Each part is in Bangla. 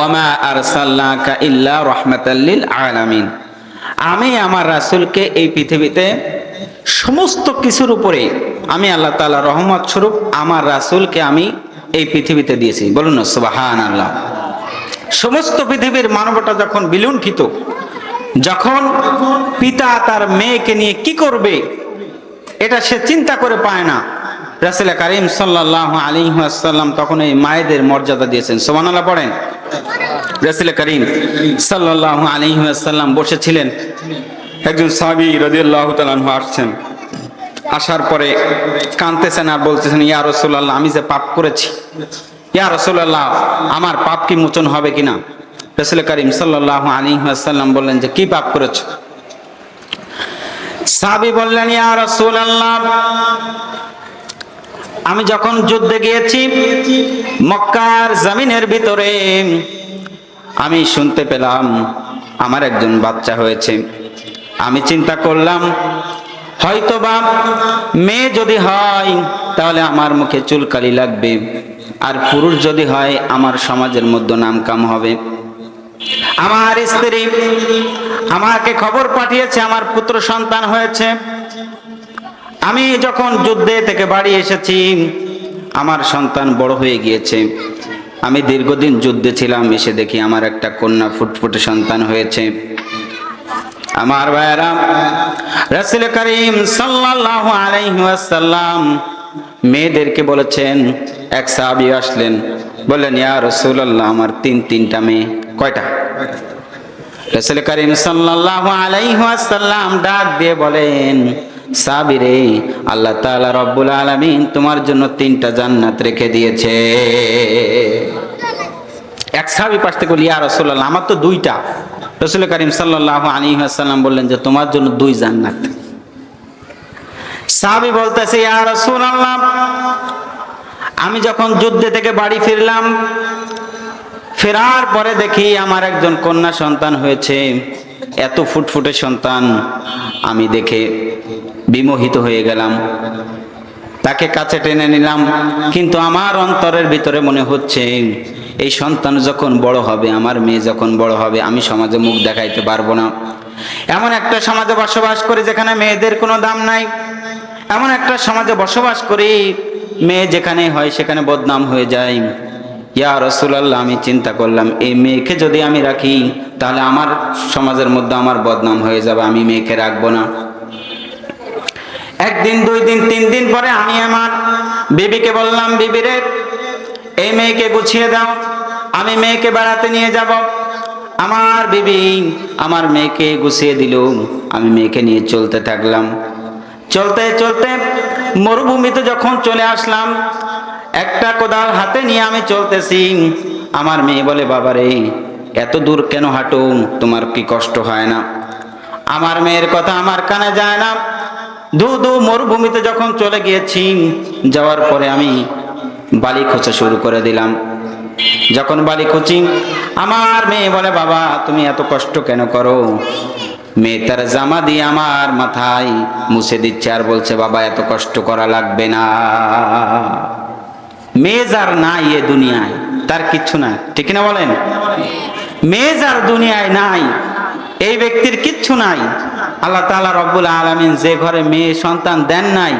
ওয়ামা আরসাল্লাকা ইল্লা রহমাতাল্লিল আলামিন। আমি আমার রাসূলকে এই পৃথিবীতে সমস্ত কিছুর উপরে আমি আল্লাহ তাআলা রহমত স্বরূপ আমার রাসূলকে আমি এই পৃথিবীতে দিয়েছি। বলুন না, সুবহানাল্লাহ। সমস্ত পৃথিবীর মানবতা যখন বিলুণ্ঠিত, যখন পিতা তার মেয়েকে নিয়ে কি করবে, এটা সে চিন্তা করে পায় না। রাসুল করিম সাল্লাহ আলী তখন এই মায়েদের মর্যাদা দিয়েছেন। সোমান আল্লাহ পড়েন। রাসুল করিম সাল্লাহ আলী আসাল্লাম বসেছিলেন। একজন সাবি রদিয়াল্লাহ তালাহ আসছেন। আসার পরে কাঁদতেছেন আর বলতেছেন, ইয়া রসুল্লাহ আমি যে পাপ করেছি, ইয়া রসুল্লাহ আমার পাপ কি মোচন হবে কিনা? রসুল করিম সাল্লাহ আলী আসাল্লাম বললেন, যে কি পাপ করেছ? সাবি বললেন, ইয়া রাসূলুল্লাহ আমি যখন যুদ্ধে গিয়েছি, মক্কার জমিনের ভিতরে, আমি শুনতে পেলাম আমার একজন বাচ্চা হয়েছে। আমি চিন্তা করলাম হয়তো বা মেয়ে যদি হয়, তাহলে আমার মুখে চুলকালি লাগবে, আর পুরুষ যদি হয়, আমার সমাজের মধ্যে নাম কাম হবে। আমার স্ত্রী আমাকে খবর পাঠিয়েছে, আমার পুত্র সন্তান হয়েছে। আমি যখন যুদ্ধে থেকে বাড়ি এসেছি, আমার সন্তান বড় হয়ে গিয়েছে। আমি দীর্ঘদিন যুদ্ধে ছিলাম, এসে দেখি আমার একটা কন্যা ফুটফুটে সন্তান হয়েছে। আমার ভাইয়ারা, রাসুল করিম সাল্লাল্লাহু আলাইহি ওয়াসাল্লাম মেয়েদেরকে বলেছেন, এক সাহাবী আসলেন, বললেন, ইয়া রাসূলুল্লাহ, আমার তিন তিনটা মেয়ে, কয়টা? রাসুল করিম সাল্লাল্লাহু আলাইহি ওয়াসাল্লাম ডাক দিয়ে বলেন সাবিরে আল্লাহ তাআলা রব্বুল আলামিন তোমার জন্য তিনটা জান্নাত রেখে দিয়েছে। এক সাহাবী পাশ থেকে বলি, ইয়া রাসূলুল্লাহ, আমার তো দুইটা। রসুল করিম সাল্লাল্লাহু আলাইহি ওয়াসাল্লাম বললেন যে, তোমার জন্য দুই জান্নাত। সাহাবী বলতেছে, ইয়া রাসূলুল্লাহ, আমি যখন যুদ্ধে থেকে বাড়ি ফিরলাম, ফেরার পরে দেখি আমার একজন কন্যা সন্তান হয়েছে। এত ফুটফুটে সন্তান আমি দেখে বিমোহিত হয়ে গেলাম। তাকে কাছে টেনে নিলাম, কিন্তু আমার অন্তরের ভিতরে মনে হচ্ছে, এই সন্তান যখন বড় হবে, আমার মেয়ে যখন বড় হবে, আমি সমাজে মুখ দেখাইতে পারব না। এমন একটা সমাজে বসবাস করি যেখানে মেয়েদের কোনো দাম নাই। এমন একটা সমাজে বসবাস করি, মেয়ে যেখানে হয় সেখানে বদনাম হয়ে যায়। ইয়া রসুলাল্লাহ, আমি চিন্তা করলাম, এই মেয়েকে যদি আমি রাখি তাহলে আমার সমাজের মধ্যে আমার বদনাম হয়ে যাবে, আমি মেয়েকে রাখব না। একদিন, দুই দিন, তিন দিন পরে আমি আমার বিবিকে বললাম বিবিরে এই মেয়েকে গুছিয়ে দাও, আমি মেয়েকে বেড়াতে নিয়ে যাব। আমার বিবি আমার মেয়েকে গুছিয়ে দিল, আমি মেয়েকে নিয়ে চলতে থাকলাম। চলতে চলতে মরুভূমিতে যখন চলে আসলাম, একটা কোদাল হাতে নিয়ে আমি চলতেছি। আমার মেয়ে বলে, বাবারে এত দূর কেন হাঁটো তোমার কি কষ্ট হয় না? আমার মেয়ের কথা আমার কানে যায় না। দু দু মরুভূমিতে যখন চলে গিয়েছি, যাওয়ার পরে আমি বালি খোঁচা শুরু করে দিলাম। যখন বালি খুঁচি আমার মেয়ে বলে, বাবা, তুমি এত কষ্ট কেন করো? মেয়ে তার জামা দিয়ে আমার মাথায় মুছে দিচ্ছে আর বলছে, বাবা, এত কষ্ট করা লাগবে না। মেয়ে যার নাই এ দুনিয়ায়, তার কিচ্ছু নাই। ঠিক না বলেন? মেয়ে যার দুনিয়ায় নাই, এই ব্যক্তির কিচ্ছু নাই। আল্লাহ তাআলা রব্বুল আলামিন যে ঘরে মেয়ে সন্তান দেন নাই,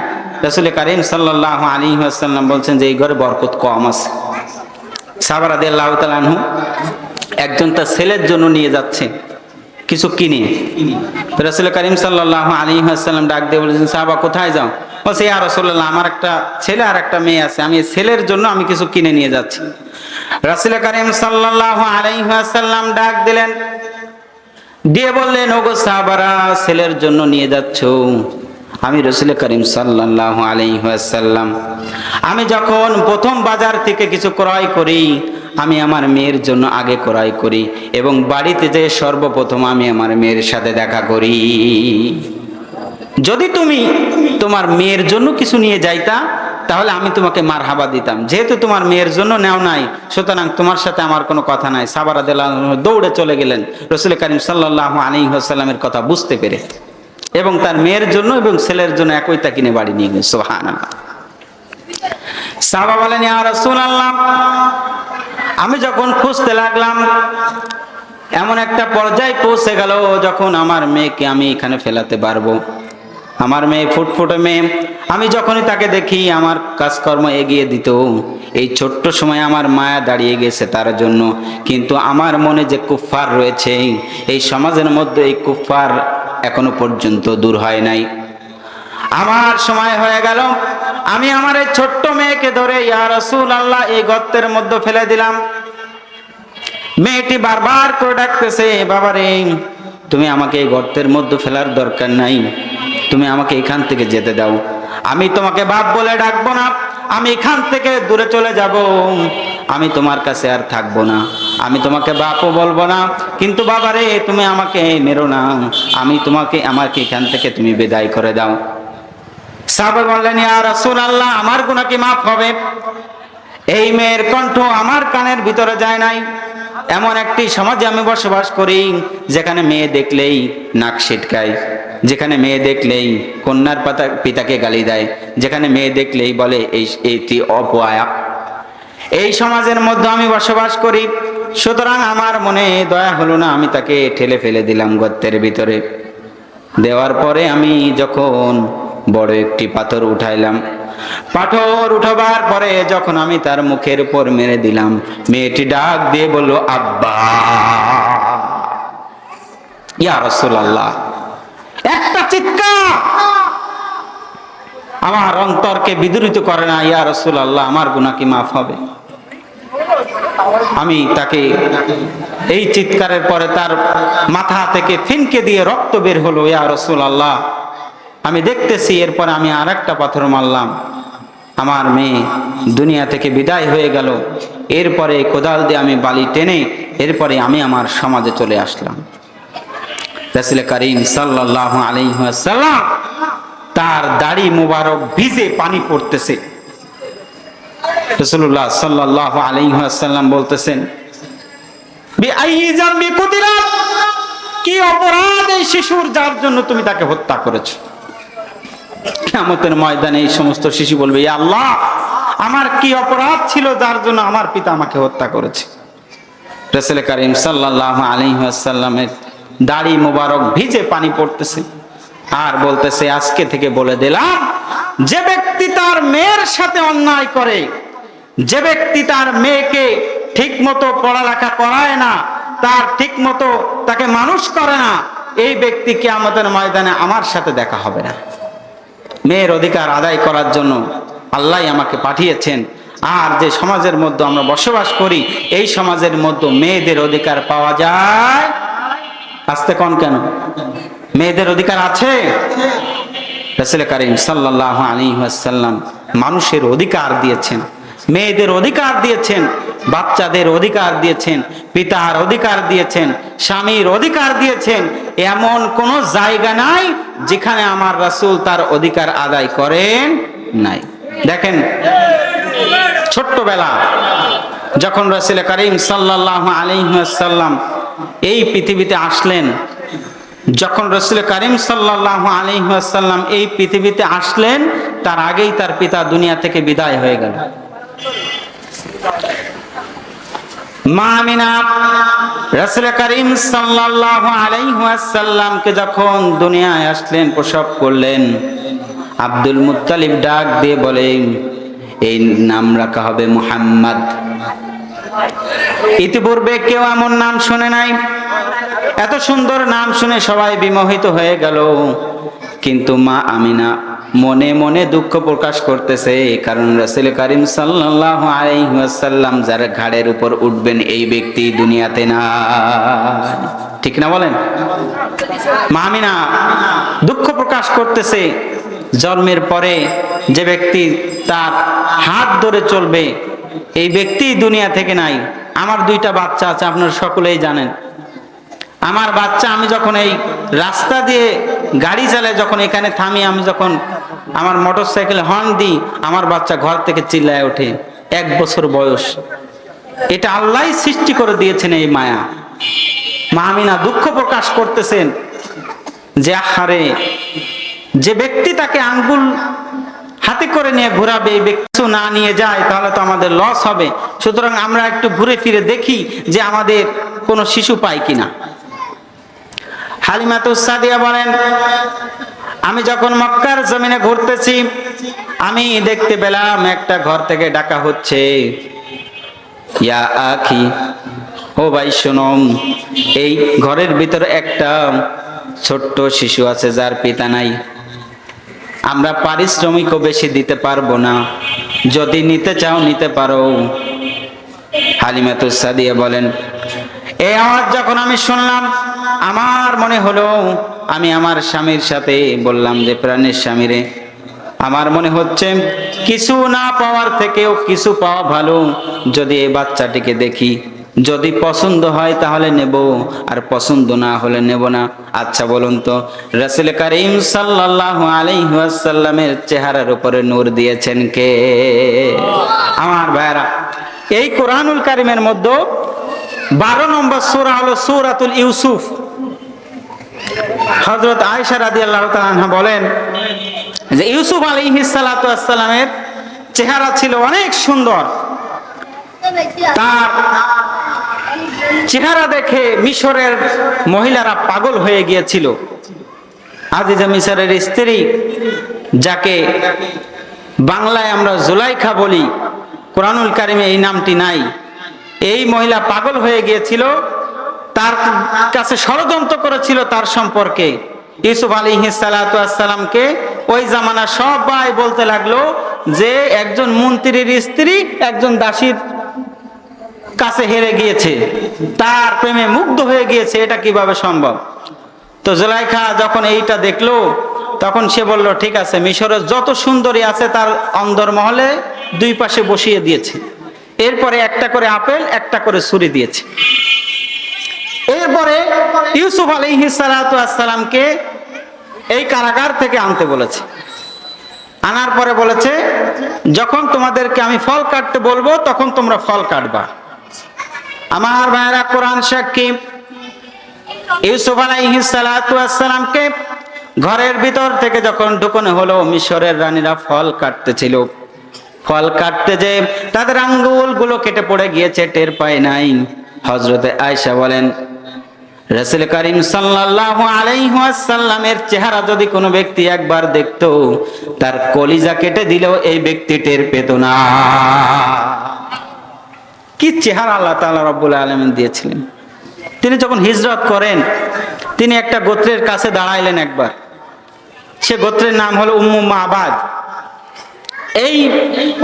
রাসূল কারীম সাল্লাল্লাহু আলাইহি ওয়াসাল্লাম বলছেন যে এই ঘরে বরকত কম আছে। তাআলা আনহু একজন তার ছেলের জন্য নিয়ে যাচ্ছে, কিছু কিনে। রাসূল কারীম সাল্লাল্লাহু আলাইহি ওয়াসাল্লাম ডাক দিয়ে বলেছেন, সাহাবা কোথায় যাও? বলছে, ইয়া রাসূলুল্লাহ, আমার একটা ছেলে আর একটা মেয়ে আছে, আমি ছেলের জন্য আমি কিছু কিনে নিয়ে যাচ্ছি। রাসূল কারীম সাল্লাল্লাহু আলাইহি ওয়াসাল্লাম ডাক দিলেন, দিয়ে বললেন, ওগো সাহাবারা, ছেলের জন্য নিয়ে যাচ্ছ? আমি রসুল করিম সাল্লাহ আলাইসাল্লাম আমি যখন প্রথম বাজার থেকে কিছু ক্রয় করি, আমি আমার মেয়ের জন্য আগে ক্রয় করি এবং বাড়িতে যে সর্বপ্রথম আমি আমার মেয়ের সাথে দেখা করি। যদি তুমি তোমার মেয়ের জন্য কিছু নিয়ে যাইতা, তাহলে আমি তোমাকে মার হাবা দিতাম। যেহেতু তোমার মেয়ের জন্য নেও নাই, সুতরাং তোমার সাথে আমার কোনো কথা নাই। সাবারা দিল্লাহ দৌড়ে চলে গেলেন। রসুল করিম সাল্লাহ আলী সাল্লামের কথা বুঝতে পেরে। এবং তার মেয়ের জন্য এবং ছেলের জন্য একই তা কিনে বাড়ি নিয়ে গেল সোহান সাহাবা বলেন, ইয়া রাসূলুল্লাহ, আমি যখন খুঁজতে লাগলাম, এমন একটা পর্যায়ে পৌঁছে গেল যখন আমার মেয়েকে আমি এখানে ফেলাতে পারব। আমার মেয়ে ফুটফুটে মেয়ে। আমি যখনই তাকে দেখি, আমার কাজকর্ম এগিয়ে দিত। এই ছোট্ট সময় আমার মায়া দাঁড়িয়ে গেছে তার জন্য। কিন্তু আমার মনে যে কুফফার রয়েছে, এই সমাজের মধ্যে এই কুফফার এখনও পর্যন্ত দূর হয় নাই। আমার সময় হয়ে গেল। আমি আমার এই ছোট্ট মেয়েকে ধরে, ইয়া রসুল আল্লাহ এই গর্তের মধ্যে ফেলে দিলাম। মেয়েটি বারবার করে ডাকতেছে, বাবারে, তুমি আমাকে এই গর্তের মধ্যে ফেলার দরকার নাই। তুমি আমাকে এখান থেকে যেতে দাও। আমি তোমাকে বাপ বলে ডাকবো না। আমি এখান থেকে দূরে চলে যাব। আমি তোমার কাছে আর থাকব না। আমি তোমাকে বাপও বলব না। কিন্তু বাবা রে তুমি আমাকে মেরো না। আমি তোমাকে, আমাকে এখান থেকে তুমি বিদায় করে দাও। সাহাবা বললেন, ইয়া রাসূল আল্লাহ আমার গুনাহ কি মাফ হবে? এই মেয়ের কণ্ঠ আমার কানের ভিতরে যায় নাই। এমন একটি সমাজে আমি বসবাস করি, যেখানে মেয়ে দেখলেই নাক ছিটকায়, যেখানে মেয়ে দেখলেই কন্যার পাতা, পিতাকে গালি দেয়, যেখানে মেয়ে দেখলেই বলে, এই এইটি অপয়া। এই সমাজের মধ্যে আমি বসবাস করি, সুতরাং আমার মনে দয়া হলো না, আমি তাকে ঠেলে ফেলে দিলাম গর্তের ভিতরে। দেওয়ার পরে আমি যখন বড় একটি পাথর উঠাইলাম পাথর উঠাবার পরে যখন আমি তার মুখের উপর মেরে দিলাম, মেয়েটি ডাক দিয়ে বলল, আব্বা! ইয়া রাসূলুল্লাহ, একটা চিৎকার! আমার অন্তরকে বিদরিত করে না, ইয়া রাসূলুল্লাহ, আমার গুনাহ কি মাফ হবে। আমি তাকে এই চিৎকারের পরে তার মাথা থেকে ফিনকে দিয়ে রক্ত বের হলো, ইয়া রসুল আল্লাহ আমি দেখতেছি, এরপরে আমি আর একটা পাথর মারলাম। আমার মেয়ে দুনিয়া থেকে বিদায় হয়ে গেল। এরপরে কোদাল দিয়ে আমি বালি টেনে এরপরে আমি আমার সমাজে চলে আসলাম। রাসুল করিম সাল্লাহ আলাইসাল্লাম তার দাড়ি মুবারক ভিজে পানি পড়তেছে। রসুল্লাহ সাল্লাহ আলাইসাল্লাম বলতেছেন বিআইয়ি জামবি কুতিলাত? কি অপরাধ এই শিশুর যার জন্য তুমি তাকে হত্যা করেছ? কিয়ামতের ময়দানে এই সমস্ত শিশু বলবে আল্লাহ, আমার কি অপরাধ ছিল যার জন্য আমার পিতা আমাকে হত্যা করেছে? রসুল করিম সাল্লাহ আলহিহাসাল্লামের দাড়ি মোবারক ভিজে পানি পড়তেছে আর বলতেছে, আজকে থেকে বলে দিলাম, যে ব্যক্তি তার মেয়ের সাথে অন্যায় করে, যে ব্যক্তি তার মেয়েকে ঠিক মতো পড়ালেখা করায় না, তার ঠিক মতো তাকে মানুষ করে না, এই ব্যক্তিকে আমাদের ময়দানে আমার সাথে দেখা হবে না। মেয়ের অধিকার আদায় করার জন্য আল্লাহ আমাকে পাঠিয়েছেন। আর যে সমাজের মধ্যে আমরা বসবাস করি, এই সমাজের মধ্যে মেয়েদের অধিকার পাওয়া যায়? আসতে কন কেন? মেয়েদের অধিকার আছে? মানুষের অধিকার দিয়েছেন। মেয়েদের অধিকার দিয়েছেন। বাচ্চাদের অধিকার দিয়েছেন, পিতার অধিকার দিয়েছেন, স্বামীর অধিকার দিয়েছেন, এমন কোন জায়গা নাই যেখানে আমার রাসূল তার অধিকার আদায় করেন নাই। দেখেন, ছোট্টবেলা যখন রাসুল করিম সাল্লাহ আলিহাসাল্লাম এই পৃথিবীতে আসলেন, যখন রসুল করিম সাল্লাহ আলিহাসাল্লাম এই পৃথিবীতে আসলেন, তার আগেই তার পিতা দুনিয়া থেকে বিদায় হয়ে গেল। মা আমিনা, রসুল করিম সাল্লাল্লাহু আলাইহি ওয়াসাল্লামকে যখন দুনিয়ায় আসলেন, প্রসব করলেন, আব্দুল মুত্তালিব ডাক দিয়ে বলেন, এই নাম রাখা হবে মুহাম্মদ। ইতিপূর্বে কেউ এমন নাম শুনে নাই। এত সুন্দর নাম শুনে সবাই বিমোহিত হয়ে গেল। কিন্তু মা আমিনা মনে মনে দুঃখ প্রকাশ করতেছে কারণ রাসূল করিম সাল্লাল্লাহু আলাইহি ওয়াসাল্লাম যার ঘাড়ের উপর উঠবেন এই ব্যক্তি দুনিয়াতে না। ঠিক না বলেন? মামিনা দুঃখ প্রকাশ করতেছে, জন্মের পরে যে ব্যক্তি তার হাত ধরে চলবে, এই ব্যক্তি দুনিয়া থেকে নাই। আমার দুইটা বাচ্চা আছে, আপনারা সকলেই জানেন। আমার বাচ্চা, আমি যখন এই রাস্তা দিয়ে গাড়ি চালাই, যখন এখানে থামি, আমি যখন আমার মোটর সাইকেল হর্ন দিই, আমার বাচ্চা ঘর থেকে চিল্লায় ওঠে। এক বছর বয়স। এটা আল্লাহ সৃষ্টি করে দিয়েছেন এই মায়া। মামিনা দুঃখ প্রকাশ করতেছেন যে হারে যে ব্যক্তি তাকে আঙ্গুল হাতে করে নিয়ে ঘোরাবে, এই ব্যক্তি না নিয়ে যায়, তাহলে তো আমাদের লস হবে। সুতরাং আমরা একটু ঘুরে ফিরে দেখি যে আমাদের কোনো শিশু পাই কিনা। হালিমাতুসাদিয়া বলেন, আমি যখন মক্কার জমিনে ঘুরতেছি, আমি দেখতে পেলাম একটা ঘর থেকে ডাকা হচ্ছে। ইয়া আখি, ও ভাই শোনম এই ঘরের ভিতরে একটা ছোট্ট শিশু আছে, যার পিতা নাই। আমরা পারিশ্রমিকও বেশি দিতে পারব না। যদি নিতে চাও, নিতে পারো। হালিমাতুস সাদিয়া বলেন এই আওয়াজ যখন আমি শুনলাম আমার মনে হলো, আমি আমার স্বামীর সাথে বললাম যে, প্রাণের স্বামীরে আমার মনে হচ্ছে, কিছু না পাওয়ার থেকেও কিছু পাওয়া ভালো। যদি এই বাচ্চাটিকে দেখি, যদি পছন্দ হয় তাহলে নেব, আর পছন্দ না হলে নেব না। আচ্ছা বলুন তো, রাসুল করিম সাল্লাল্লাহু আলাইহি ওয়াসাল্লামের চেহারার উপরে নূর দিয়েছেন কে? আমার ভাইরা এই কোরআনুল কারিমের মধ্যে বারো নম্বর সূরা হলো সূরাতুল ইউসুফ। হযরত আয়েশা রাদিয়াল্লাহু তাআলা বলেন যে ইউসুফ আলাইহিস সালাতু চেহারা ছিল অনেক সুন্দর। তার চেহারা দেখে মিশরের মহিলারা পাগল হয়ে গিয়েছিল। আজিজা মিশরের স্ত্রী যাকে বাংলায় আমরা জুলাইখা বলি, কোরআনুল কারিমে এই নামটি নাই। এই মহিলা পাগল হয়ে গিয়েছিল, তার কাছে ষড়যন্ত্র করেছিল তার সম্পর্কে। ইউসুফ আলী সালামকে ওই জামানা সবাই বলতে লাগল যে একজন মন্ত্রীর স্ত্রী একজন দাসীর কাছে হেরে গিয়েছে, তার প্রেমে মুগ্ধ হয়ে গিয়েছে, এটা কীভাবে সম্ভব? তো জুলাইখা যখন এইটা দেখল, তখন সে বলল, ঠিক আছে, মিশরের যত সুন্দরী আছে তার অন্দরমহলে দুই পাশে বসিয়ে দিয়েছে। এরপরে একটা করে আপেল, একটা করে ছুরি দিয়েছে। এরপরে ইউসুফ আলাইহি সালামকে এই কারাগার থেকে আনতে বলেছে। আনার পরে বলেছে, যখন তোমাদেরকে আমি ফল কাটতে বলব, তখন তোমরা ফল কাটবা। আমার ভাইরা কোরআন সাক্ষী। ইউসুফ আলাইহিস সালাতু আসসালামকে ঘরের ভিতর থেকে যখন ঢুকনো হলো, মিশরের রানীরা ফল কাটতেছিল। ফল কাটতে যে তাদের আঙ্গুলগুলো কেটে পড়ে গিয়েছে, টের পায় নাই। হজরতে আয়সা বলেন, রসুল করিম সাল্লাল্লাহু আলাইহি ওয়াসাল্লামের চেহারা যদি কোনো ব্যক্তি একবার দেখতো, তার কলিজা কেটে দিলেও এই ব্যক্তি টের পেত না। কি চেহারা আল্লাহ তাআলা রব্বুল আলামিন দিয়েছিলেন। তিনি যখন হিজরত করেন, তিনি একটা গোত্রের কাছে দাঁড়াইলেন একবার। সে গোত্রের নাম হলো উম্মু মাবাদ। এই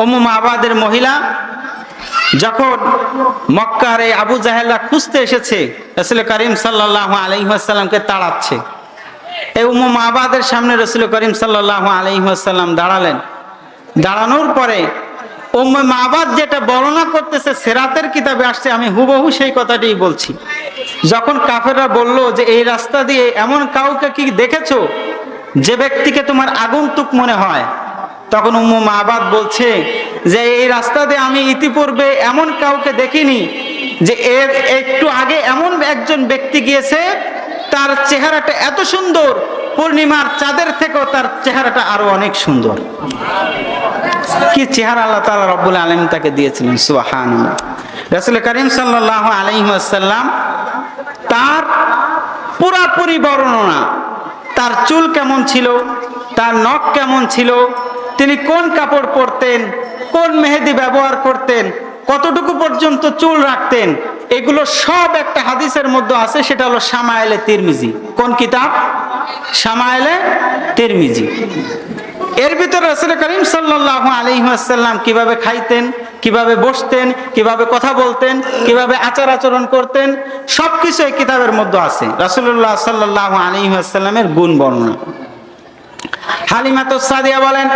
উম্মু মাবাদের মহিলা যখন মক্কার এই আবু জাহেল্লা খুঁজতে এসেছে, রসুল করিম সাল্লাহ আলহিহাসাল্লামকে তাড়াচ্ছে। এই উম্মু মাবাদের সামনে রসুল করিম সাল্লাহ আলহিহাসাল্লাম দাঁড়ালেন। দাঁড়ানোর পরে মাবাদ যেটা বর্ণনা করতেছে, সেরাতের কিতাবে আসছে, আমি হুবহু সেই কথাটি বলছি। যখন কাফেররা বলল যে, এই রাস্তা দিয়ে এমন কাউকে কি দেখেছ যে ব্যক্তিকে তোমার আগন্তুক মনে হয়? তখন উম্মু মাবাদ বলছে যে, এই রাস্তাতে আমি ইতিপূর্বে এমন কাউকে দেখিনি যে এর একটু আগে এমন একজন ব্যক্তি গিয়েছে, তার চেহারাটা এত সুন্দর, পূর্ণিমার চাঁদের থেকেও তার চেহারাটা আরও অনেক সুন্দর। কি চেহারা আল্লাহ তালা রব্বুল আলম তাকে দিয়েছিলেন সুহান রসুল করিম সাল্লাহ আলহিহাসাল্লাম তার পুরাপুরি বর্ণনা, তার চুল কেমন ছিল, তার নখ কেমন ছিল তিনি কোন কাপড় পরতেন, কোন মেহেদি ব্যবহার করতেন, কতটুকু পর্যন্ত চুল রাখতেন, এগুলো সব একটা হাদিসের মধ্যে আছে, সেটা হলো সামায়েলে তিরমিজি। কোন কিতাব? সামায়েলে তিরমিজি। এর ভিতরে রসুল করিম সাল্লাহ আলহিহাসাল্লাম কীভাবে খাইতেন, কীভাবে বসতেন, কীভাবে কথা বলতেন, কীভাবে আচার আচরণ করতেন, সবকিছু এই কিতাবের মধ্যে আছে। রাসুল্লাহ সাল্লাহ আলহিহাসাল্লামের গুণ বর্ণনা। হালিমাত সাদিয়া বলেন,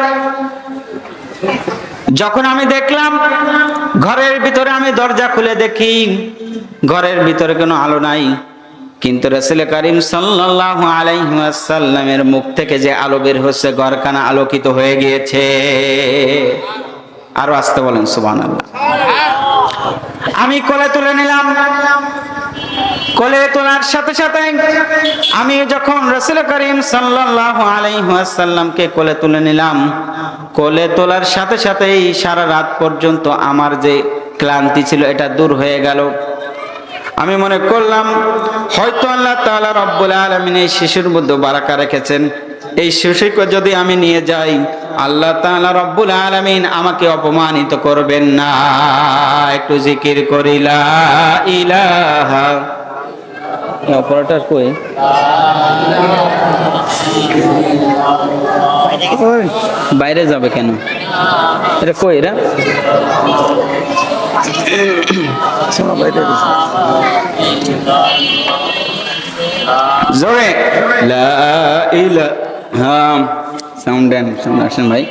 যখন আমি দেখলাম ঘরের ভিতরে আমি দরজা খুলে দেখি, ঘরের ভিতরে কোনো আলো নাই। কিন্তু রসুল করিম সাল্লাহ আলাইসাল্লামের মুখ থেকে যে আলো বের হচ্ছে, ঘরখানা আলোকিত হয়ে গিয়েছে। আরও আসতে বলেন সুবান আল্লাহ আমি কোলে তুলে নিলাম। কোলে তোলার সাথে সাথে আমি যখন রসুল করিম সাল্লাল্লাহু আলাইহি ওয়াসাল্লামকে কোলে তুলে নিলাম, কোলে তোলার সাথে সাথেই সারা রাত পর্যন্ত আমার যে ক্লান্তি ছিল এটা দূর হয়ে গেল। আমি মনে করলাম, হয়তো আল্লাহ তাআলা রব্বুল আলামিন এই শিশুর মধ্যে বারাকা রেখেছেন। এই শিশুকে যদি আমি নিয়ে যাই, আল্লাহ তাআলা রব্বুল আলামিন আমাকে অপমানিত করবেন না। একটু জিকির করিলা ইলাহা অপারেটর কই? বাইরে যাবে কেন? এটা কই এরা জোরে। লা ইলা হ্যাঁ সাউন্ড দেন সাউন্ড আসেন ভাই।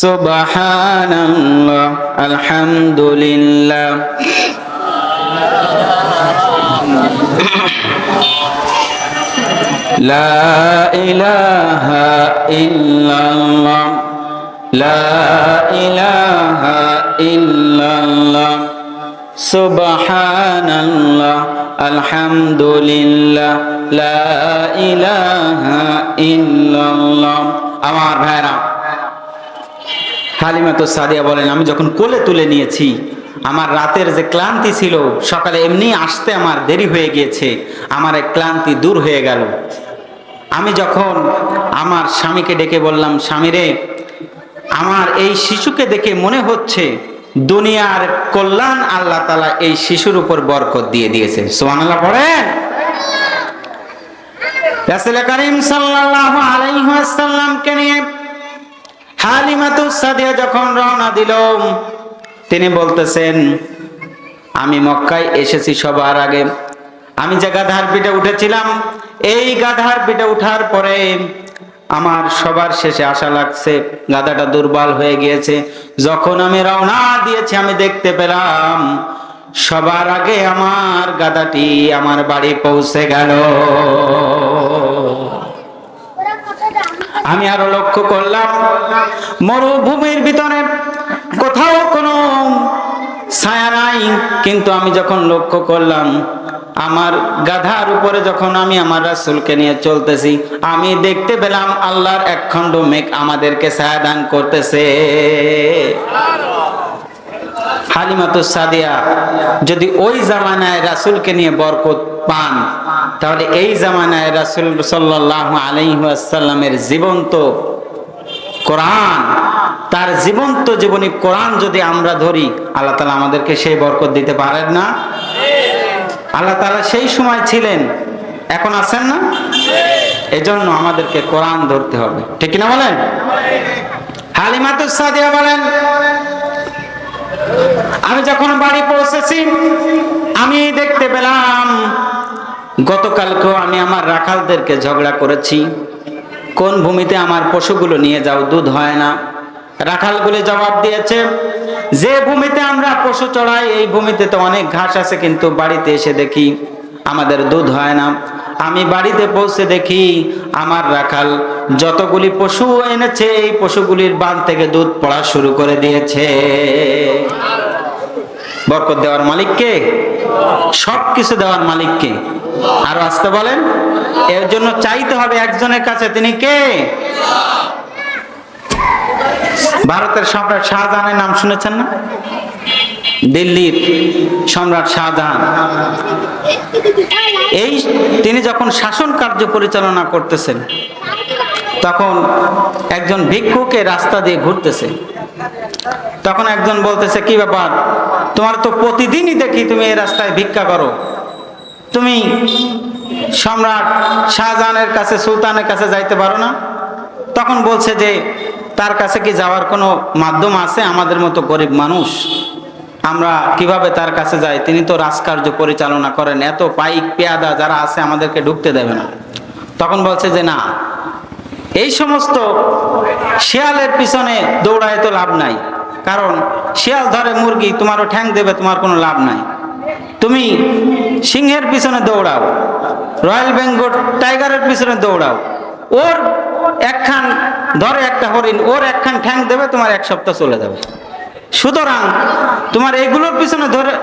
সুবহানাল্লাহ আলহামদুলিল্লাহ لا إله إلا الله لا إله إلا الله سبحان الله الحمد لله لا إله إلا الله আমার ভাইরা হালিমাতো সাদিয়া বলেন, আমি যখন কোলে তুলে নিয়েছি, আমার রাতের যে ক্লান্তি ছিল, সকালে এমনি আসতে আমার দেরি হয়ে গিয়েছে, আমার এক ক্লান্তি দূর হয়ে গেল। আমি যখন আমার স্বামীকে ডেকে বললাম স্বামীরে আমার এই শিশুকে দেখে মনে হচ্ছে দুনিয়ার কল্যাণ আল্লাহ তালা এই শিশুর উপর বরকত দিয়ে দিয়েছে। সোহান আল্লাহ পড়েন। রাসূল করিম আলাইহি ওয়াসাল্লামকে নিয়ে হালিমাতুস সাদিয়া যখন রওনা দিল তিনি বলতেছেন, আমি মক্কায় এসেছি সবার আগে। আমি যে গাধার পিঠে উঠেছিলাম, এই গাধার পিঠে উঠার পরে আমার সবার শেষে আশা লাগছে, গাধাটা দুর্বল হয়ে গিয়েছে। যখন আমি রওনা দিয়েছি, আমি দেখতে পেলাম, সবার আগে আমার গাধাটি আমার বাড়ি পৌঁছে গেল। আমি আরও লক্ষ্য করলাম, মরুভূমির ভিতরে কোথাও কোনো ছায়া নাই। কিন্তু আমি যখন লক্ষ্য করলাম, আমার গাধার উপরে যখন আমি আমার রাসূলকে নিয়ে চলতেছি, আমি দেখতে পেলাম আল্লাহর একখণ্ড মেঘ আমাদেরকে ছায়া দান করতেছে। হালিমাতু সাদিয়া, যদি ওই জামানায় রাসূলকে নিয়ে বরকত পান। তাহলে এই জামানায় রাসূল সাল্লাল্লাহু আলাইহি ওয়াসাল্লামের জীবন্ত কোরআন, তার জীবন্ত জীবনী কোরআন যদি আমরা ধরি, আল্লাহ তালা আমাদেরকে সেই বরকত দিতে পারেন না? আল্লাহ তালা সেই সময় ছিলেন, এখন আছেন না? এজন্য আমাদেরকে কোরআন ধরতে হবে। ঠিক না বলেন? হালিমাতুস সাদিয়া বলেন, আমি যখন বাড়ি পৌঁছেছি, আমি দেখতে পেলাম গতকালকেও আমি আমার রাখালদেরকে ঝগড়া করেছি। কোন ভূমিতে আমার পশুগুলো নিয়ে যাও, দুধ হয় না। রাখালগুলি জবাব দিয়েছে, যে ভূমিতে আমরা পশু চড়াই, এই ভূমিতে তো অনেক ঘাস আছে, কিন্তু বাড়িতে এসে দেখি আমাদের দুধ হয় না। আমি বাড়িতে পৌঁছে দেখি আমার রাখাল যতগুলি পশু এনেছে, এই পশুগুলির বান থেকে দুধ পড়া শুরু করে দিয়েছে। বরকত দেওয়ার মালিককে? সব কিছু দেওয়ার মালিককে। আরও আসতে বলেন, এর জন্য চাইতে হবে একজনের কাছে, তিনি কে? ভারতের সম্রাট শাহজাহানের নাম শুনেছেন না? দিল্লির সম্রাট শাহজাহান। এই তিনি যখন শাসন কার্য পরিচালনা করতেছেন, তখন একজন ভিক্ষুকে রাস্তা দিয়ে ঘুরতেছে। তখন একজন বলতেছে, কি ব্যাপার? তোমার তো প্রতিদিনই দেখি তুমি এই রাস্তায় ভিক্ষা করো। তুমি সম্রাট শাহজাহানের কাছে, সুলতানের কাছে যাইতে পারো না। তখন বলছে যে, তার কাছে কি যাওয়ার কোনো মাধ্যম আছে? আমাদের মতো গরিব মানুষ। আমরা কীভাবে তার কাছে যাই? তিনি তো রাজকার্য পরিচালনা করেন। এত পাইক পেয়াদা যারা আছে, আমাদেরকে ঢুকতে দেবে না। তখন বলছে যে, না, এই সমস্ত শিয়ালের পিছনে দৌড়ায় তো লাভ নাই। কারণ শিয়াল ধরে মুরগি, তোমারও ঠ্যাং দেবে, তোমার কোনো লাভ নাই। তুমি সিংহের পিছনে দৌড়াও, রয়্যাল বেঙ্গল টাইগারের পিছনে দৌড়াও। ওর একখান, ধরে একটা হরিণ, ওর একখান ঠ্যাং দেবে, তোমার এক সপ্তাহ চলে যাবে। সুতরাং তোমার এইগুলোর পিছনে ধরে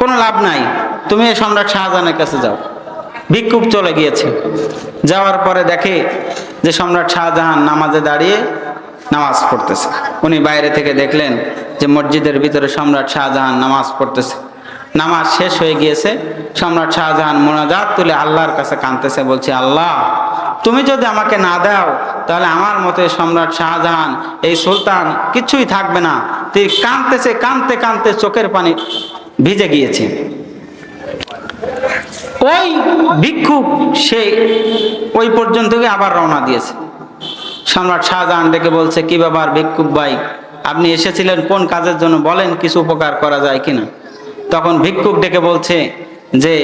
কোনো লাভ নাই। তুমি সম্রাট শাহজাহানের কাছে যাও। ভিক্ষুক চলে গিয়েছে। যাওয়ার পরে দেখে যে সম্রাট শাহজাহান নামাজে দাঁড়িয়ে নামাজ পড়তেছে। উনি বাইরে থেকে দেখলেন যে মসজিদের ভিতরে সম্রাট শাহজাহান নামাজ পড়তেছে। নামাজ শেষ হয়ে গিয়েছে, সম্রাট শাহজাহান মোনাজাত তুলে আল্লাহর কাছে কাঁদতেছে, বলছে, আল্লাহ, তুমি যদি আমাকে না দাও, তাহলে আমার মতে সম্রাট শাহজাহান এই সুলতান কিছুই থাকবে না। তুই কাঁদতেছে, কাঁদতে কাঁদতে চোখের পানি ভিজে গিয়েছে। ওই ভিক্ষুক সে ওই পর্যন্ত আবার রওনা দিয়েছে। সম্রাট শাহজাহান ডেকে বলছে, কি ব্যাপার ভিক্ষুক ভাই? আপনি এসেছিলেন কোন কাজের জন্য? বলেন কিছু উপকার করা যায় কিনা? তখন ভিক্ষুক ডেকে বলছে যে,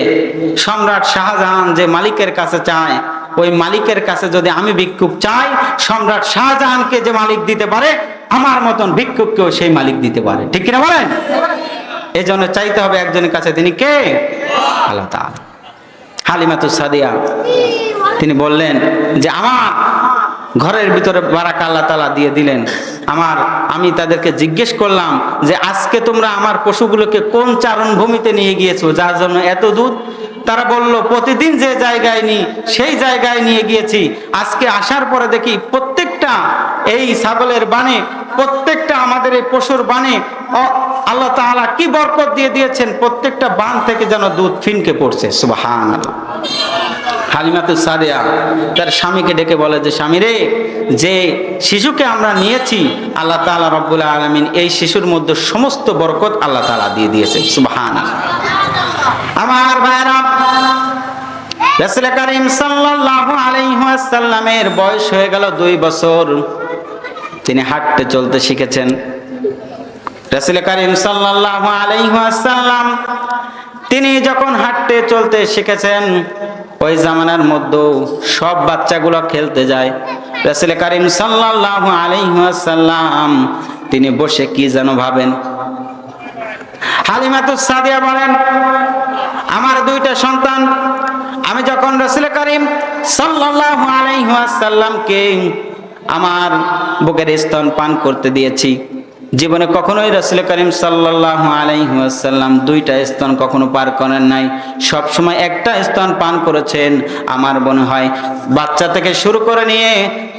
সম্রাট শাহজাহান যে মালিকের কাছে চায়, ওই মালিকের কাছে যদি আমি ভিক্ষুক চাই, সম্রাট শাহজাহানকে যে মালিক দিতে পারে, আমার মতন ভিক্ষুককেও সেই মালিক দিতে পারে। ঠিক কিনা বলেন? এই জন্য চাইতে হবে একজনের কাছে, তিনি কে? আল্লাহ হালিমাতু সাদিয়া। তিনি বললেন যে, আমার ঘরের ভিতরে বারাকা আল্লাহ তালা দিয়ে দিলেন। আমার, আমি তাদেরকে জিজ্ঞেস করলাম যে আজকে তোমরা আমার পশুগুলোকে কোন চারণ ভূমিতে নিয়ে গিয়েছো, যার জন্য এত দুধ? তারা বলল, প্রতিদিন যে জায়গায় নিই সেই জায়গায় নিয়ে গিয়েছি। আজকে আসার পরে দেখি প্রত্যেকটা এই ছাগলের বানে প্রত্যেকটা আমাদের এই পশুর বানে আল্লাহ তাআলা কি বরকত দিয়ে দিয়েছেন, প্রত্যেকটা বান থেকে যেন দুধ ফিনকে পড়ছে। সুবহান হালিমাতু সাদিয়া তার স্বামীকে ডেকে বলে যে, স্বামী রে, যে শিশুকে আমরা নিয়েছি, আল্লাহ তাআলা রব্বুল আলামিন এই শিশুর মধ্যে সমস্ত বরকত আল্লাহ তাআলা দিয়ে দিয়েছে সুবহান আমার ভাইরা রাসূল করিম সাল্লাল্লাহু আলাইহি ওয়াসাল্লামের বয়স হয়ে গেল দুই বছর। তিনি হাঁটতে চলতে শিখেছেন। রাসূল করিম সাল্লাল্লাহু আলাইহি ওয়াসাল্লাম তিনি যখন হাঁটতে চলতে শিখেছেন ওই জামানার মধ্যে সব বাচ্চাগুলো খেলতে যায়। রাসূল করিম সাল্লাল্লাহু আলাইহি ওয়াসাল্লাম তিনি বসে কি যেন ভাবেন। হালিমাতুস সাদিয়া বলেন, আমার দুইটা সন্তান, আমি যখন রসুল করিম সাল্লাল্লাহু আলাইহি ওয়াসাল্লামকে আমার বুকের স্তন পান করতে দিয়েছি জীবনে কখনোই রসুল করিম সাল্লাল্লাহু আলাইহি ওয়াসাল্লাম দুইটা স্তন কখনো পার করেন নাই। সব সময় একটা স্তন পান করেছেন। আমার মনে হয় বাচ্চা থেকে শুরু করে নিয়ে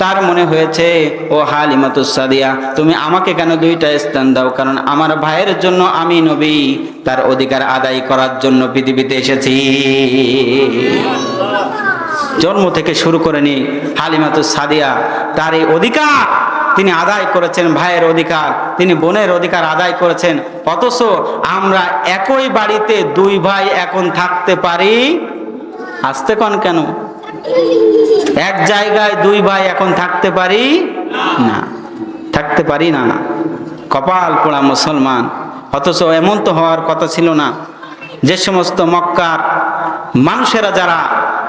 তার মনে হয়েছে, ও হালিমাতুস সাদিয়া, তুমি আমাকে কেন দুইটা স্তন দাও? কারণ আমার ভাইয়ের জন্য আমি নবী, তার অধিকার আদায় করার জন্য পৃথিবীতে এসেছি। জন্ম থেকে শুরু করে নি হালিমাতুস সাদিয়া তার এই অধিকার তিনি আদায় করেছেন ভাইয়ের অধিকার, তিনি বোনের অধিকার আদায় করেছেন। অথচ আমরা একই বাড়িতে দুই ভাই এখন থাকতে পারি? আসতে কন কেন? এক জায়গায় দুই ভাই এখন থাকতে পারি? না, থাকতে পারি না। কপাল পোড়া মুসলমান। অথচ এমন তো হওয়ার কথা ছিল না। যে সমস্ত মক্কার মানুষেরা যারা,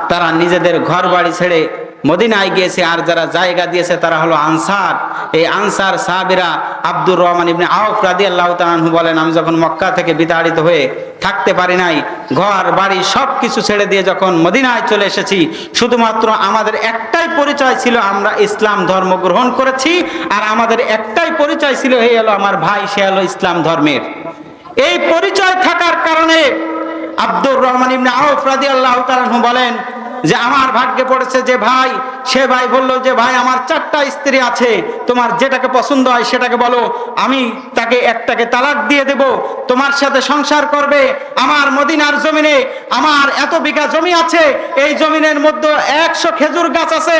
তারা নিজেদের ঘর বাড়ি ছেড়ে মদিনায় গিয়েছে আর যারা জায়গা দিয়েছে তারা হলো আনসার। এই আনসার সাহাবিরা আব্দুর রহমান ইবনে আউফ রাদিয়াল্লাহু তাআলা বলেন, আমি যখন মক্কা থেকে বিতাড়িত হয়ে থাকতে পারি নাই, ঘর, বাড়ি সব কিছু ছেড়ে দিয়ে যখন মদিনায় চলে এসেছি, শুধুমাত্র আমাদের একটাই পরিচয় ছিল, আমরা ইসলাম ধর্ম গ্রহণ করেছি, আর আমাদের একটাই পরিচয় ছিল, এই হলো আমার ভাই, সে হলো ইসলাম ধর্মের। এই পরিচয় থাকার কারণে আব্দুর রহমান ইবনে আউফ রাদিয়াল্লাহু তাআলা বলেন যে আমার ভাগ্যে পড়েছে যে ভাই সে ভাই বলল যে, ভাই, আমার চারটা স্ত্রী আছে, তোমার যেটাকে পছন্দ হয় সেটাকে বলো। আমি তাকে একটাকে তালাক দিয়ে দেব, তোমার সাথে সংসার করবে, আমার মদিনার জমিনে আমার এত বিঘা জমি আছে, এই জমিনের মধ্যে একশো খেজুর গাছ আছে,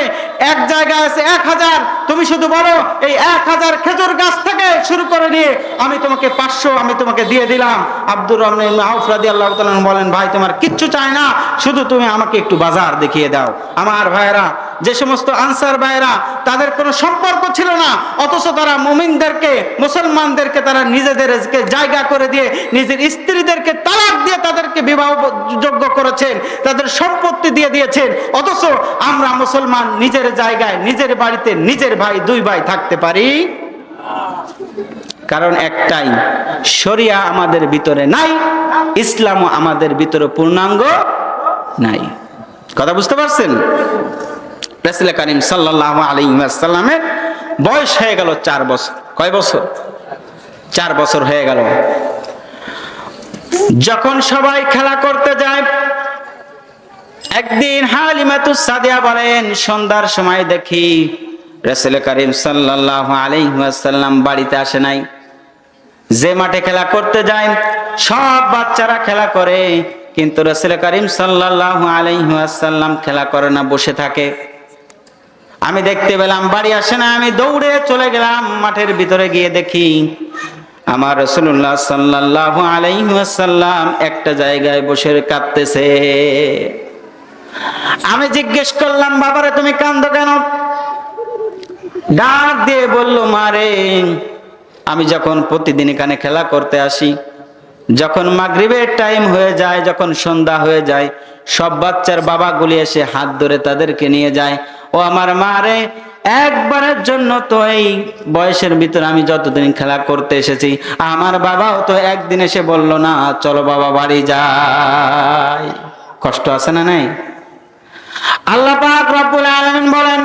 এক জায়গায় আছে এক হাজার। তুমি শুধু বলো, এই এক হাজার খেজুর গাছ থেকে শুরু করে নিয়ে আমি তোমাকে পাঁচশো, আমি তোমাকে দিয়ে দিলাম। আব্দুর রহমান আউফরাদি আল্লাহ বলেন, ভাই, তোমার কিচ্ছু চাই না, শুধু তুমি আমাকে একটু বাজার দেখিয়ে দাও। আমার ভাইরা যে সমস্ত আনসার ভাইরা তাদের কোনো সম্পর্ক ছিল না, অথচ তারা মুমিনদেরকে, মুসলমানদেরকে তারা নিজেদেরকে জায়গা করে দিয়ে, নিজের স্ত্রীদেরকে তালাক দিয়ে তাদেরকে বিবাহ যোগ্য করেছেন, তাদের সম্পত্তি দিয়ে দিয়েছেন, অথচ আমরা মুসলমান নিজের জায়গায়, নিজের বাড়িতে নিজের ভাই, দুই ভাই থাকতে পারি? কারণ একটাই, শরিয়া আমাদের ভিতরে নাই, ইসলামও আমাদের ভিতরে পূর্ণাঙ্গ নাই। কথা বুঝতে পারছেন? রাসুল করিম সাল্লাহ আলাইসাল্লামের বয়স হয়ে গেল চার বছর। কয় বছর? চার বছর হয়ে গেল। যখন সবাই খেলা করতে যায়, একদিন হালিমাতুস সাদিয়া বলেন, সন্ধ্যার সময় দেখি রাসূল করিম সাল্লাল্লাহু আলাইহি ওয়াসাল্লাম বাড়িতে আসে নাই। যে মাঠে খেলা করতে যায়, সব বাচ্চারা খেলা করে, কিন্তু রাসূল করিম সাল্লাল্লাহু আলাইহি ওয়াসাল্লাম খেলা করে না, বসে থাকে। আমি দেখতে পেলাম, বাড়ি আসে না, আমি দৌড়ে চলে গেলাম, মাঠের ভিতরে গিয়ে দেখি আমার রসুল্লাহ সাল্লাল্লাহু আলাইহি ওয়াসাল্লাম একটা জায়গায় বসে কাঁদতেছে। আমি জিজ্ঞেস করলাম, বাবারে তুমি কান্দো কেন? ডাক দিয়ে বলল মারে আমি যখন প্রতিদিন এখানে খেলা করতে আসি, যখন মাগরিবের টাইম হয়ে যায়, যখন সন্ধ্যা হয়ে যায়, সব বাচ্চার বাবাগুলি এসে হাত ধরে তাদেরকে নিয়ে যায় ও আমার মারে একবারের জন্য তো এই বয়সের ভিতরে আমি যতদিন খেলা করতে এসেছি আমার বাবাও তো একদিন এসে বলল না চলো বাবা বাড়ি যাই কষ্ট আছে না নাই আল্লাহ পাক রব্বুল আলামিন বলেন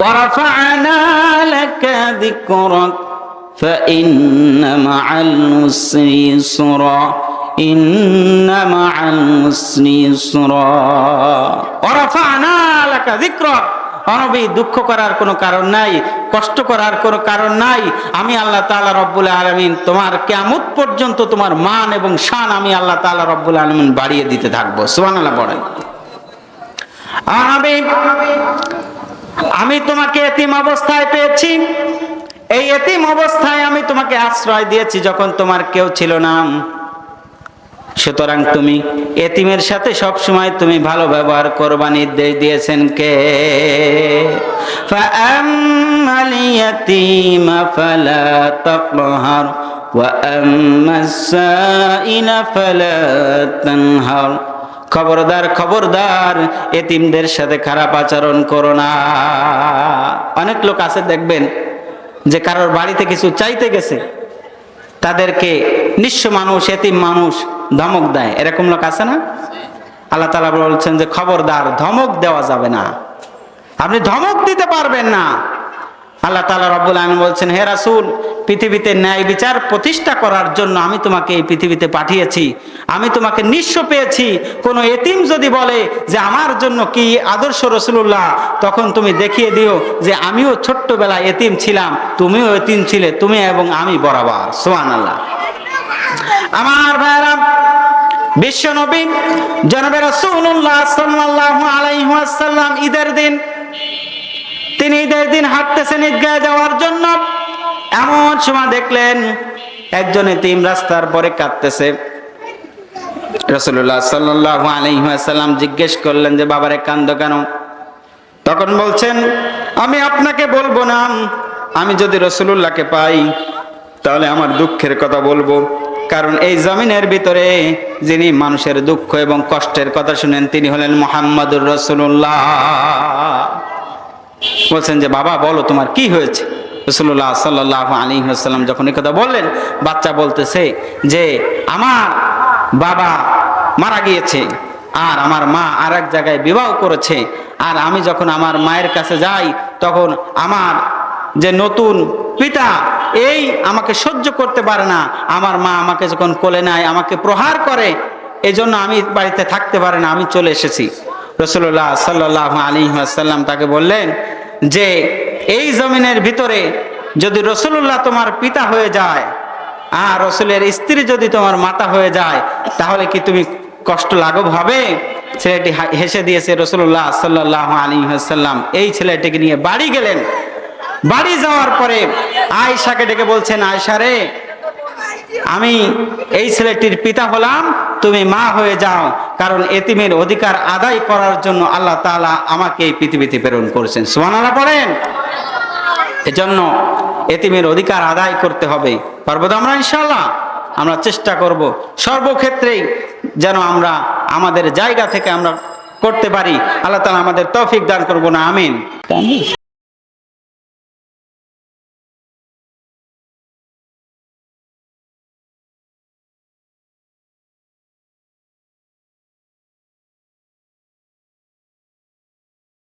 ورفعنا لك ذكرك فإن مع العسر يسرا ইন্না দুঃখ করার কোনো কারণ নাই, কষ্ট করার কোনো কারণ নাই। আমি আল্লাহ তালা রব্বুল আলমিন তোমার কেমন পর্যন্ত তোমার মান এবং শান আমি আল্লাহ তালা রব্বুল আলমিন বাড়িয়ে দিতে থাকব। সোমান আল্লাহ বড় আমি তোমাকে এতিম অবস্থায় পেয়েছি। এই এতিম অবস্থায় আমি তোমাকে আশ্রয় দিয়েছি যখন তোমার কেউ ছিল না। সুতরাং তুমি এতিমের সাথে সব সময় তুমি ভালো ব্যবহার করবা, নির্দেশ দিয়েছেন কে? খবরদার খবরদার, এতিমদের সাথে খারাপ আচরণ করো না। অনেক লোক আছে, দেখবেন, যে কারোর বাড়িতে কিছু চাইতে গেছে, তাদেরকে নিঃস্ব মানুষ, এতিম মানুষ ধমক দেয়। এরকম লোক আছে না? আল্লাহ তালা বলছেন যে, খবরদার, ধমক দেওয়া যাবে না। আপনি ধমক দিতে পারবেন না। আল্লাহ তালা রব্বুল আলম বলছেন, হে রাসুল, পৃথিবীতে ন্যায় বিচার প্রতিষ্ঠা করার জন্য আমি তোমাকে এই পৃথিবীতে পাঠিয়েছি। আমি তোমাকে নিঃস্ব পেয়েছি। কোনো এতিম যদি বলে যে, আমার জন্য কি আদর্শ রসুল্লাহ তখন তুমি দেখিয়ে দিও যে, আমিও ছোট্টবেলায় এতিম ছিলাম। তুমিও এতিম ছিলে। তুমি এবং আমি বরাবর। সোহান আল্লাহ আমার ভাইরা বিশ্ব নবী জনবে রসুল্লাহ ঈদের দিন, তিনি ঈদের দিন হাঁটতেছেন ঈদগায় যাওয়ার জন্য। এমন সময় দেখলেন একজন এতিম রাস্তার পরে কাঁদতেছে। রসুল্লাহ সাল্লাহ আলহিহাসাল্লাম জিজ্ঞেস করলেন যে, বাবারে কান্দ কেন? তখন বলছেন, আমি আপনাকে বলব না, আমি যদি রসুল্লাহকে পাই, তাহলে আমার দুঃখের কথা বলব। কারণ এই জমিনের ভিতরে যিনি মানুষের দুঃখ এবং কষ্টের কথা শুনেন, তিনি হলেন মোহাম্মদুর রসুল্লাহ বলছেন যে, বাবা, বলো তোমার কি হয়েছে? রসুল্লাহ সাল্লাহ আলী সাল্লাম যখন এই কথা বললেন, বাচ্চা বলতেছে যে, আমার বাবা মারা গিয়েছে, আর আমার মা আর এক জায়গায় বিবাহ করেছে, আর আমি যখন আমার মায়ের কাছে যাই, তখন আমার যে নতুন পিতা, এই আমাকে সহ্য করতে পারে না। আমার মা আমাকে যখন কোলে নেয়, আমাকে প্রহার করে এই জন্য আমি বাড়িতে থাকতে পারে না, আমি চলে এসেছি। রসুল্লাহ সাল্লাহ আলী আসাল্লাম তাকে বললেন যে, এই জমিনের ভিতরে যদি রসুল্লাহ তোমার পিতা হয়ে যায়, আর রসুলের স্ত্রী যদি তোমার মাতা হয়ে যায়, তাহলে কি তুমি কষ্ট লাঘব হবে? ছেলেটি হেসে দিয়েছে রসুল্লাহ সাল্লাহ আলী সাল্লাম এই ছেলেটিকে নিয়ে বাড়ি গেলেন। বাড়ি যাওয়ার পরে আয়সাকে ডেকে বলছেন আয়সা রে, আমি এই ছেলেটির পিতা হলাম, তুমি মা হয়ে যাও, কারণ এতিমের অধিকার আদায় করার জন্য আল্লাহ তাআলা আমাকে এই পৃথিবীতে প্রেরণ করেছেন। সুবহানাল্লাহ পড়েন এজন্য এতিমের অধিকার আদায় করতে হবে। পারব তো আমরা ইনশাল্লাহ আমরা চেষ্টা করব। সর্বক্ষেত্রেই যেন আমরা আমাদের জায়গা থেকে আমরা করতে পারি। আল্লাহ তাআলা আমাদের তৌফিক দান করব না আমিন।